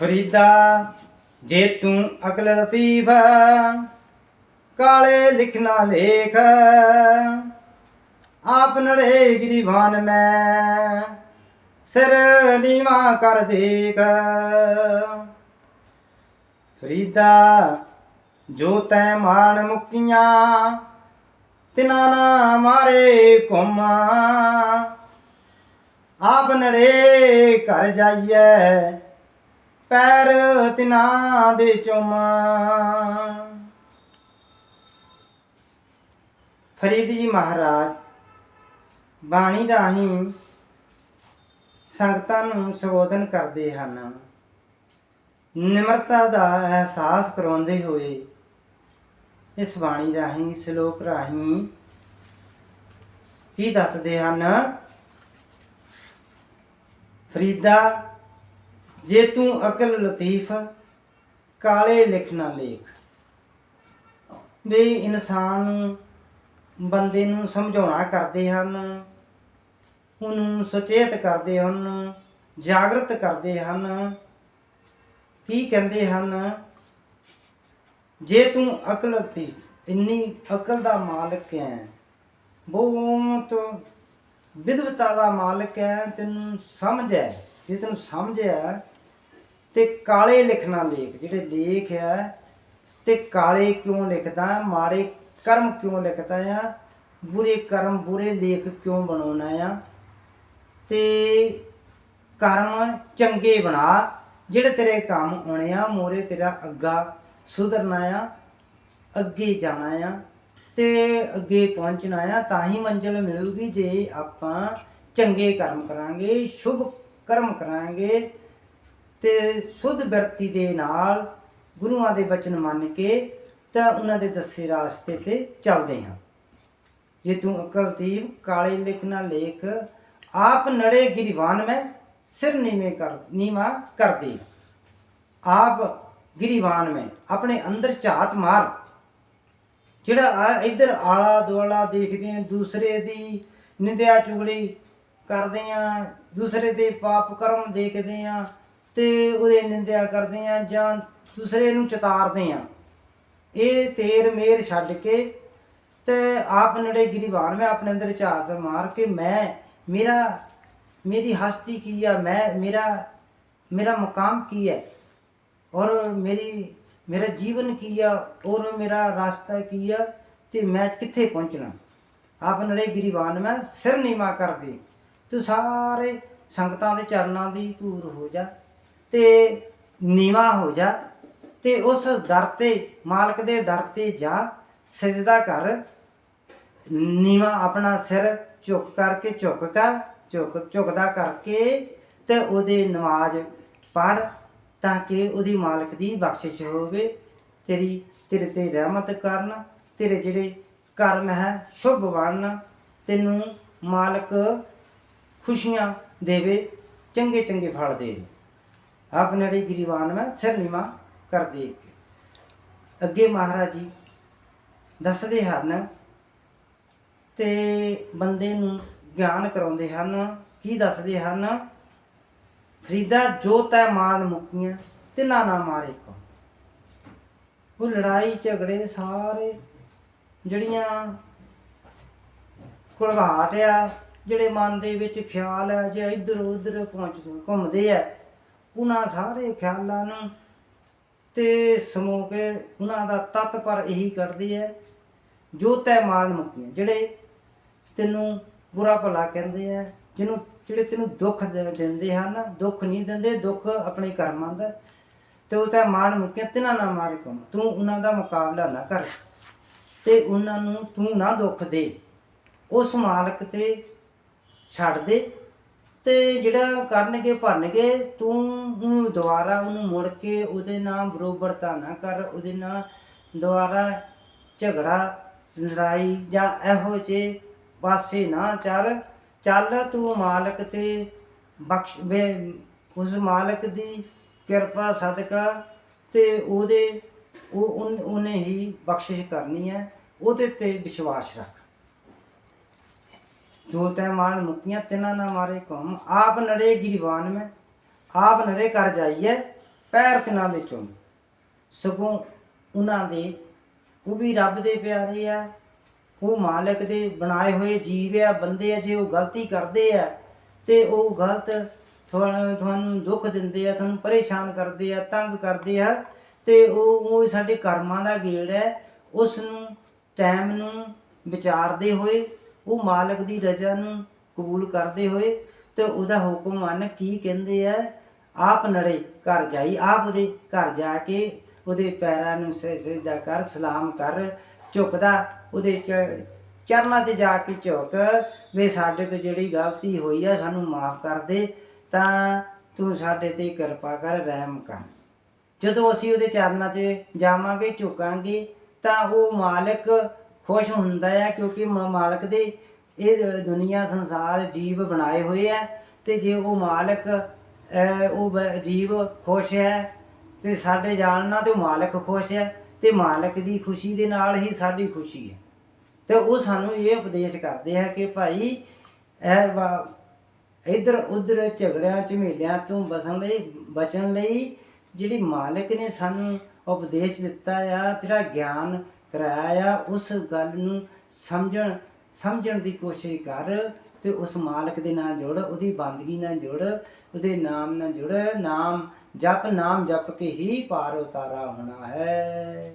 ਫਰੀਦਾ, ਜੇ ਤੂੰ ਅਕਲ ਲਤੀਫ ਕਾਲੇ ਲਿਖਣਾ ਲੇਖ। ਆਪ ਨੜੇ ਗਰੀਵਾਨ ਮੈਂ, ਸਿਰ ਨੀਵਾ ਕਰ ਦੇਖ। ਫਰੀਦਾ, ਜੋ ਤੈ ਮਾਣ ਮੁਕੀਆਂ, ਤਿਨਾ ਨਾ ਮਾਰੇ ਕੋਮਾ ਆਪ ਨੜੇ ਘਰ ਜਾਈਐ ਪੈਰ ਤਿਨਾ ਦੇ ਚੁਮਾ। ਫਰੀਦ ਜੀ ਮਹਾਰਾਜ, ਬਾਣੀ ਰਾਹੀਂ ਸੰਗਤਾਂ ਨੂੰ ਸੰਬੋਧਨ ਕਰਦੇ ਹਨ। ਨਿਮਰਤਾ ਦਾ ਅਹਿਸਾਸ ਕਰਾਉਂਦੇ ਹੋਏ ਇਸ ਬਾਣੀ ਰਾਹੀਂ, ਸ਼ਲੋਕ ਰਾਹੀਂ ਕੀ ਦੱਸਦੇ ਹਨ? ਫਰੀਦਾ ਜੇ ਤੂੰ ਅਕਲ ਲਤੀਫ, ਕਾਲੇ ਲਿਖਣਾ ਲੇਖ। ਵੀ ਇਨਸਾਨ ਨੂੰ ਬੰਦੇ ਨੂੰ ਸਮਝਾਉਣਾ ਕਰਦੇ ਹਨ, ਉਹਨੂੰ ਸੁਚੇਤ ਕਰਦੇ ਹਨ, ਜਾਗਰਤ ਕਰਦੇ ਹਨ। ਕੀ ਕਹਿੰਦੇ ਹਨ? ਜੇ ਤੂੰ ਅਕਲ ਲਤੀਫ, ਇੰਨੀ ਅਕਲ ਦਾ ਮਾਲਕ ਹੈ, ਬਹੁਤ ਵਿਦਵਤਾ ਦਾ ਮਾਲਕ ਹੈ, ਤੈਨੂੰ ਸਮਝ ਹੈ, ਜੇ ਤੈਨੂੰ ਸਮਝ ਹੈ ਤੇ ਕਾਲੇ ਲਿਖਣਾ ਲੇਖ, ਜਿਹੜੇ ਲੇਖ ਹੈ ਤੇ ਕਾਲੇ ਕਿਉਂ ਲਿਖਦਾ, ਮਾੜੇ ਕਰਮ ਕਿਉਂ ਲਿਖਦਾ ਆ, ਬੁਰੇ ਕਰਮ, ਬੁਰੇ ਲੇਖ ਕਿਉਂ ਬਣਾਉਣਾ ਆ, ਤੇ ਕਰਮ ਚੰਗੇ ਬਣਾ, ਜਿਹੜੇ ਤੇਰੇ ਕੰਮ ਆਉਣੇ ਆ, ਮੋਰੇ ਤੇਰਾ ਅੱਗਾ ਸੁਧਰਨਾ ਆ, ਅੱਗੇ ਜਾਣਾ ਆ, ਤੇ ਅੱਗੇ ਪਹੁੰਚਣਾ ਆ, ਤਾਂ ਹੀ ਮੰਜ਼ਿਲ ਮਿਲੂਗੀ, ਜੇ ਆਪਾਂ ਚੰਗੇ ਕਰਮ ਕਰਾਂਗੇ, ਸ਼ੁਭ ਕਰਮ ਕਰਾਂਗੇ ਤੇ ਸੁਧ ਬਿਰਤੀ ਦੇ ਨਾਲ ਗੁਰੂਆਂ ਦੇ ਬਚਨ ਮੰਨ ਕੇ ਤਾਂ ਉਹਨਾਂ ਦੇ ਦੱਸੇ ਰਾਸਤੇ ਤੇ ਚੱਲਦੇ ਹਾਂ। ਜੇ ਤੂੰ ਅਕਲ ਦੀਪ, ਕਾਲੇ ਲਿਖਣਾ ਲੇਖ, ਆਪ ਨੜੇ ਗਿਰੀਵਾਨ ਮੈਂ, ਸਿਰ ਨੀਵੇਂ ਕਰ, ਨੀਵਾ ਕਰ ਦੇ ਆਪ ਗਿਰੀਵਾਨ ਮੈਂ, ਆਪਣੇ ਅੰਦਰ ਝਾਤ ਮਾਰ। ਜਿਹੜਾ ਆ ਇੱਧਰ ਆਲਾ ਦੁਆਲਾ ਦੇਖਦੇ ਆ ਦੂਸਰੇ ਦੀ ਨਿੰਦਿਆ ਚੁਗਲੀ ਕਰਦੇ ਆ ਦੂਸਰੇ ਦੇ ਪਾਪ ਕਰਮ ਦੇਖਦੇ ਆ ਤੇ ਉਹਦੇ ਨਿੰਦਿਆ ਕਰਦੇ ਆ ਜਾਂ ਦੂਸਰੇ ਨੂੰ ਚਿਤਾਰਦੇ ਆ। ਇਹ ਤੇਰ ਮੇਰ ਛੱਡ ਕੇ ਤੇ ਆਪ ਨੜੇ ਗਿਰੀਵਾਨ, ਮੈਂ ਆਪਣੇ ਅੰਦਰ ਝਾਤ ਮਾਰ ਕੇ ਮੈਂ, ਮੇਰਾ, ਮੇਰੀ ਹਸਤੀ ਕੀ ਆ? ਮੈਂ, ਮੇਰਾ ਮੇਰਾ ਮੁਕਾਮ ਕੀ ਹੈ? ਔਰ ਮੇਰੀ, ਮੇਰਾ ਜੀਵਨ ਕੀ ਆ? ਔਰ ਮੇਰਾ ਰਾਸਤਾ ਕੀ ਆ? ਤੇ ਮੈਂ ਕਿੱਥੇ ਪਹੁੰਚਣਾ? ਆਪ ਨੜੇ ਗਿਰੀਵਾਨ, ਮੈਂ ਸਿਰ ਨੀਵਾ ਕਰ ਦੇ। ਤੂੰ ਸਾਰੇ ਸੰਗਤਾਂ ਦੇ ਚਰਨਾਂ ਦੀ ਧੂਰ ਹੋ ਜਾ। ਤੇ ਨੀਵਾ ਹੋ ਜਾ ਤੇ ਉਸ ਦਰ ਤੇ, ਮਾਲਕ ਦੇ ਦਰ ਤੇ ਜਾ, ਸਜਦਾ ਕਰ। ਨੀਵਾ ਆਪਣਾ ਸਿਰ ਝੁਕ ਕਰਕੇ ਝੁਕ ਕੇ, ਝੁਕ, ਝੁਕਦਾ ਕਰਕੇ ਤੇ ਉਹਦੇ ਨਮਾਜ਼ ਪੜ ਤਾਂ ਕਿ ਉਹਦੀ ਮਾਲਕ ਦੀ ਬਖਸ਼ਿਸ਼ ਹੋਵੇ। ਤੇਰੀ, ਤੇਰੇ ਤੇ ਰਹਿਮਤ ਕਰਨ, ਤੇਰੇ ਜਿਹੜੇ ਕਰਮ ਹੈ, ਸ਼ੁਭ ਬਣਨ ਤੈਨੂੰ ਮਾਲਕ ਖੁਸ਼ੀਆਂ ਦੇਵੇ ਚੰਗੇ ਚੰਗੇ ਫਲ ਦੇਵੇ। ਆਪ ਨੜੇ ਗਿਰੀਵਾਨ ਮੈਂ ਸਿਰ ਨੀਵਾ ਕਰ ਦੇ ਅੱਗੇ ਮਹਾਰਾਜ ਜੀ ਦੱਸਦੇ ਹਨ ਤੇ ਬੰਦੇ ਨੂੰ ਗਿਆਨ ਕਰਾਉਂਦੇ ਹਨ। ਕੀ ਦੱਸਦੇ ਹਨ? ਫਰੀਦਾ, ਜੋ ਤੈ ਮਾਰਨ ਮੁਕੀਆਂ, ਤਿਨਾ ਨਾ ਮਾਰੇ ਕੋ। ਉਹ ਲੜਾਈ, ਝਗੜੇ ਸਾਰੇ ਜਿਹੜੀਆਂ ਕੁਲਵਾਟ ਆ, ਜਿਹੜੇ ਮਨ ਦੇ ਵਿੱਚ ਖਿਆਲ ਆ, ਜੇ ਇੱਧਰ ਉੱਧਰ ਪਹੁੰਚਦੇ, ਘੁੰਮਦੇ ਆ ਉਹਨਾਂ ਸਾਰੇ ਖਿਆਲਾਂ ਨੂੰ ਤੇ ਸਮੋ ਕੇ ਉਹਨਾਂ ਦਾ ਤਤ ਪਰ ਇਹੀ ਕੱਢਦੇ ਹੈ ਜੋ ਤੈ ਮਾਲ ਮੁਕੀਆਂ, ਜਿਹੜੇ ਤੈਨੂੰ ਬੁਰਾ ਭਲਾ ਕਹਿੰਦੇ ਆ, ਜਿਹਨੂੰ, ਜਿਹੜੇ ਤੈਨੂੰ ਦੁੱਖ ਦਿੰਦੇ ਹਨ, ਦੁੱਖ ਨਹੀਂ ਦਿੰਦੇ, ਦੁੱਖ ਆਪਣੇ ਕਰਮਾਂ ਦਾ ਤੇ ਉਹ ਤਾਂ ਮਾਣ ਮੁਕਿਆ, ਤਿਨਾਂ ਨਾ ਮਾਰ ਕਮ ਤੂੰ ਉਹਨਾਂ ਦਾ ਮੁਕਾਬਲਾ ਨਾ ਕਰ ਤੇ ਉਹਨਾਂ ਨੂੰ ਤੂੰ ਨਾ ਦੁੱਖ ਦੇ, ਉਸ ਮਾਲਕ ਤੇ ਛੱਡ ਦੇ। ਤੇ ਜਿਹੜਾ ਕਰਨਗੇ, ਭਰਨਗੇ, ਤੂੰ ਉਹਨੂੰ ਦੁਬਾਰਾ ਉਹਨੂੰ ਮੁੜ ਕੇ ਉਹਦੇ ਨਾਲ ਬਰੋਬਰਤਾ ਨਾ ਕਰ, ਉਹਦੇ ਨਾਲ ਦੁਬਾਰਾ ਝਗੜਾ, ਲੜਾਈ ਜਾਂ ਇਹੋ ਜਿਹੇ ਪਾਸੇ ਨਾ ਚੱਲ। ਚੱਲ ਤੂੰ ਮਾਲਕ ਤੇ ਬਖਸ਼, ਵੇ- ਉਸ ਮਾਲਕ ਦੀ ਕਿਰਪਾ, ਸਦਕਾ ਤੇ ਉਹਦੇ, ਉਹ, ਉਹਨੇ ਹੀ ਬਖਸ਼ਿਸ਼ ਕਰਨੀ ਹੈ, ਉਹਦੇ ਤੇ ਵਿਸ਼ਵਾਸ ਰੱਖ। ਜੋ ਤੈ ਮਾਨ ਮੁਕੀਆਂ, ਤਿਨਾ ਨਾ ਮਾਰੇ ਕਮ ਆਪ ਨੜੇ ਗਿਰਵਾਨ ਮੈਂ, ਆਪ ਨੜੇ ਕਰ ਜਾਈਏ ਪੈਰ ਤੇ ਦੇ ਚੁੰਮ। ਸਗੋਂ ਉਹਨਾਂ ਦੇ, ਉਹ ਵੀ ਰੱਬ ਦੇ ਪਿਆਰੇ ਆ। ਉਹ ਮਾਲਕ ਦੇ ਬਣਾਏ ਹੋਏ ਜੀਵ ਆ, ਬੰਦੇ ਆ, ਜੇ ਉਹ ਗਲਤੀ ਕਰਦੇ ਆ, ਤੇ ਉਹ ਗਲਤ ਤੁਹਾਨੂੰ ਤੁਹਾਨੂੰ ਦੁੱਖ ਦਿੰਦੇ ਆ, ਤੁਹਾਨੂੰ ਪਰੇਸ਼ਾਨ ਕਰਦੇ ਆ, ਤੰਗ ਕਰਦੇ ਆ, ਤੇ ਉਹ ਉਹ ਸਾਡੇ ਕਰਮਾਂ ਦਾ ਗੇੜ ਹੈ ਉਸ ਨੂੰ ਟਾਈਮ ਨੂੰ ਵਿਚਾਰਦੇ ਹੋਏ ਉਹ ਮਾਲਕ ਦੀ ਰਜ਼ਾ ਨੂੰ ਕਬੂਲ ਕਰਦੇ ਹੋਏ ਤੇ ਉਹਦਾ ਹੁਕਮ ਮੰਨ ਕੀ ਕਹਿੰਦੇ ਆ? ਆਪ ਨੜੇ ਘਰ ਜਾਈ, ਆਪ ਉਹਦੇ ਘਰ ਜਾ ਕੇ ਉਹਦੇ ਪੈਰਾਂ ਨੂੰ ਸ- ਸਜਦਾ ਕਰ, ਸਲਾਮ ਕਰ, ਝੁਕਦਾ ਉਹਦੇ ਚ- ਚਰਨਾਂ 'ਤੇ ਜਾ ਕੇ ਝੁਕ, ਵੀ ਸਾਡੇ ਤੋਂ ਜਿਹੜੀ ਗਲਤੀ ਹੋਈ ਆ, ਸਾਨੂੰ ਮਾਫ ਕਰ ਦੇ, ਤਾਂ ਤੂੰ ਸਾਡੇ ਤੇ ਕਿਰਪਾ ਕਰ, ਰਹਿਮ ਕਰ। ਜਦੋਂ ਅਸੀਂ ਉਹਦੇ ਚਰਨਾਂ 'ਚ ਜਾਵਾਂਗੇ, ਝੁਕਾਂਗੇ, ਤਾਂ ਉਹ ਮਾਲਕ ਖੁਸ਼ ਹੁੰਦਾ ਹੈ ਕਿਉਂਕਿ ਮ- ਮਾਲਕ ਦੇ ਇਹ ਦੁਨੀਆ ਸੰਸਾਰ ਜੀਵ ਬਣਾਏ ਹੋਏ ਹੈ ਤੇ ਜੇ ਉਹ ਮਾਲਕ ਅਹ, ਉਹ ਬ- ਜੀਵ ਖੁਸ਼ ਹੈ ਤੇ ਸਾਡੇ ਜਾਣ ਨਾਲ ਤੇ ਉਹ ਮਾਲਕ ਖੁਸ਼ ਹੈ ਤੇ ਮਾਲਕ ਦੀ ਖੁਸ਼ੀ ਦੇ ਨਾਲ ਹੀ ਸਾਡੀ ਖੁਸ਼ੀ ਹੈ। ਤੇ ਉਹ ਸਾਨੂੰ ਇਹ ਉਪਦੇਸ਼ ਕਰਦੇ ਹੈ ਕਿ ਭਾਈ ਇਹ ਵਾ- ਇੱਧਰ ਉੱਧਰ ਝਗੜਿਆਂ ਝਮੇਲਿਆਂ ਤੋਂ ਬਸਣ ਲਈ ਬਚਣ ਲਈ ਜਿਹੜੀ ਮਾਲਕ ਨੇ ਸਾਨੂੰ ਉਪਦੇਸ਼ ਦਿੱਤਾ ਆ ਜਿਹੜਾ ਗਿਆਨ ਕਰਾਇਆ ਆ ਉਸ ਗੱਲ ਨੂੰ ਸਮਝਣ ਸਮਝਣ ਦੀ ਕੋਸ਼ਿਸ਼ ਕਰ ਤੇ ਉਸ ਮਾਲਕ ਦੇ ਨਾਲ ਜੁੜ, ਉਹਦੀ ਬੰਦਗੀ ਨਾਲ ਜੁੜ, ਉਹਦੇ ਨਾਮ ਨਾਲ ਜੁੜ, ਨਾਮ ਜਪ ਨਾਮ ਜਪ ਕੇ ਹੀ ਪਾਰ ਉਤਾਰਾ ਹੋਣਾ ਹੈ।